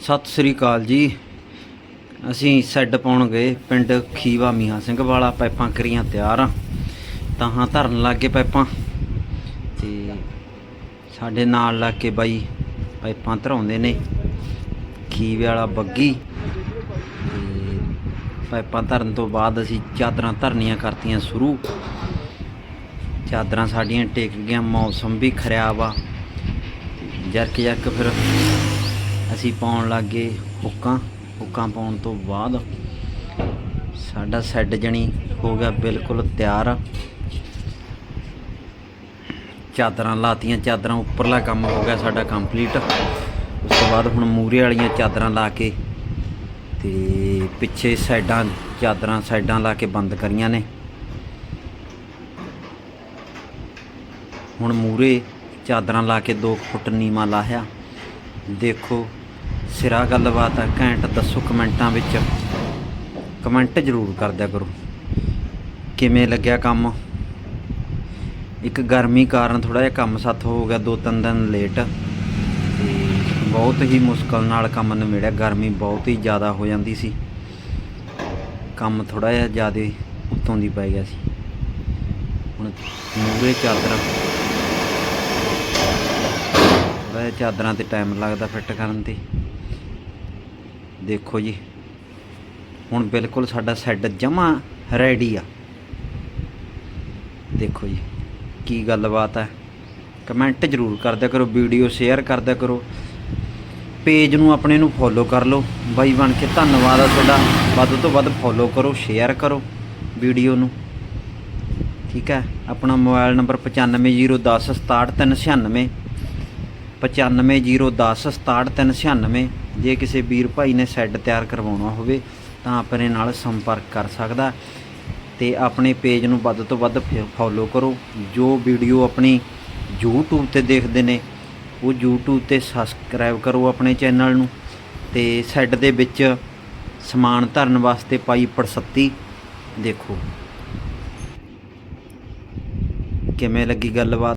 ਸਤਿ ਸ੍ਰੀ ਅਕਾਲ ਜੀ। ਅਸੀਂ ਸੈੱਡ ਪਾਉਣ ਗਏ ਪਿੰਡ ਖੀਵਾ ਮੀਆਂ ਸਿੰਘ ਵਾਲਾ, ਪਾਈਪਾਂ ਕਰੀਆਂ ਤਿਆਰ ਆ। ਤਾਹਾਂ ਧਰਨ ਲੱਗੇ ਪਾਈਪਾਂ। ਤੇ ਸਾਡੇ ਨਾਲ ਲੱਗ ਕੇ ਬਾਈ ਪਾਈਪਾਂ ਧਰਾਉਂਦੇ ਨੇ, ਖੀਵੇ ਵਾਲਾ ਬੱਗੀ। ਤੇ ਪਾਈਪਾਂ ਧਰਨ ਤੋਂ ਬਾਅਦ ਅਸੀਂ ਚਾਦਰਾਂ ਧਰਨੀਆਂ ਕਰਤੀਆਂ ਸ਼ੁਰੂ। ਚਾਦਰਾਂ ਸਾਡੀਆਂ ਟਿਕ ਗਈਆਂ, ਮੌਸਮ ਵੀ ਖਰਾਬ ਆ। ਜਰਕ ਜਰਕ ਫਿਰ ਅਸੀਂ ਪਾਉਣ ਲੱਗੇ ਹੁੱਕਾਂ। ਹੁੱਕਾਂ ਪਾਉਣ ਤੋਂ ਬਾਅਦ ਸਾਡਾ ਸੈੱਡ ਜਣੀ ਹੋ ਗਿਆ ਬਿਲਕੁਲ ਤਿਆਰ। ਚਾਦਰਾਂ ਲਾਤੀਆਂ, ਚਾਦਰਾਂ ਉੱਪਰਲਾ ਕੰਮ ਹੋ ਗਿਆ ਸਾਡਾ ਕੰਪਲੀਟ ਉਸ ਤੋਂ ਬਾਅਦ ਹੁਣ ਮੂਰੇ ਵਾਲੀਆਂ ਚਾਦਰਾਂ ਲਾ ਕੇ ਤੇ ਪਿੱਛੇ ਸਾਈਡਾਂ, ਚਾਦਰਾਂ ਸਾਈਡਾਂ ਲਾ ਕੇ ਬੰਦ ਕਰੀਆਂ ਨੇ। ਹੁਣ ਮੂਰੇ ਚਾਦਰਾਂ ਲਾ ਕੇ 2 ਫੁੱਟ ਨੀਵਾ ਲਾਹਿਆ। ਦੇਖੋ ਸਿਰਾ ਗੱਲਬਾਤ ਆ, ਘੈਂਟ ਦੱਸੋ ਕਮੈਂਟਾਂ ਵਿੱਚ। ਕਮੈਂਟ ਜ਼ਰੂਰ ਕਰ ਦਿਆ ਕਰੋ। ਕਿਵੇਂ ਲੱਗਿਆ ਕੰਮ? ਇੱਕ ਗਰਮੀ ਕਾਰਨ ਥੋੜਾ ਜਿਹਾ ਕੰਮ ਸੱਤ ਹੋ ਗਿਆ, ਦੋ ਤਿੰਨ ਦਿਨ ਲੇਟ ਤੇ ਬਹੁਤ ਹੀ ਮੁਸ਼ਕਲ ਨਾਲ ਕੰਮ ਨਿਬੜਿਆ। ਗਰਮੀ ਬਹੁਤ ਹੀ ਜ਼ਿਆਦਾ ਹੋ ਜਾਂਦੀ ਸੀ। ਕੰਮ ਥੋੜਾ ਜਿਹਾ ਜ਼ਿਆਦਾ ਉੱਤੋਂ ਦੀ ਪੈ ਗਿਆ ਸੀ। ਹੁਣ ਮੂਰੇ ਚਾਦਰਾਂ। ਥੋੜ੍ਹਾ ਜਿਹਾ ਚਾਦਰਾਂ ਤੇ ਟਾਈਮ ਲੱਗਦਾ ਫਿੱਟ ਕਰਨ ਤੇ। ਦੇਖੋ ਜੀ। ਹੁਣ ਬਿਲਕੁਲ ਸਾਡਾ ਸੈੱਟ ਜਮਾ ਰੈਡੀ ਆ। ਦੇਖੋ ਜੀ, ਕੀ ਗੱਲਬਾਤ ਹੈ ਕਮੈਂਟ ਜ਼ਰੂਰ ਕਰਦਿਆ ਕਰੋ ਵੀਡੀਓ ਸ਼ੇਅਰ ਕਰਦਿਆ ਕਰੋ। ਪੇਜ ਨੂੰ ਆਪਣੇ ਨੂੰ ਫੋਲੋ ਕਰ ਲਓ। ਬਾਈ ਬਣ ਕੇ ਧੰਨਵਾਦ ਆ ਤੁਹਾਡਾ। ਵੱਧ ਤੋਂ ਵੱਧ ਫੋਲੋ ਕਰੋ ਸ਼ੇਅਰ ਕਰੋ ਵੀਡੀਓ ਨੂੰ। ਠੀਕ ਹੈ ਆਪਣਾ ਮੋਬਾਈਲ ਨੰਬਰ 9501067396 9501067396 ਜੇ ਕਿਸੇ ਵੀਰ ਭਾਈ ਨੇ ਸੈੱਡ ਤਿਆਰ ਕਰਵਾਉਣਾ ਹੋਵੇ ਤਾਂ ਆਪਣੇ ਨਾਲ ਸੰਪਰਕ ਕਰ ਸਕਦਾ ਤੇ ਆਪਣੇ ਪੇਜ ਨੂੰ ਵੱਧ ਤੋਂ ਵੱਧ ਫੋਲੋ ਕਰੋ। ਜੋ ਵੀਡੀਓ ਆਪਣੀ YouTube ਤੇ ਦੇਖਦੇ ਨੇ, ਉਹ YouTube ਤੇ ਸਬਸਕ੍ਰਾਈਬ ਕਰੋ ਆਪਣੇ ਚੈਨਲ ਨੂੰ ਤੇ ਸੈੱਟ ਦੇ ਵਿੱਚ ਸਮਾਨ ਧਰਨ ਵਾਸਤੇ ਪਾਈ ਪੜਸੱਤੀ ਦੇਖੋ। ਕਿਵੇਂ ਲੱਗੀ ਗੱਲਬਾਤ?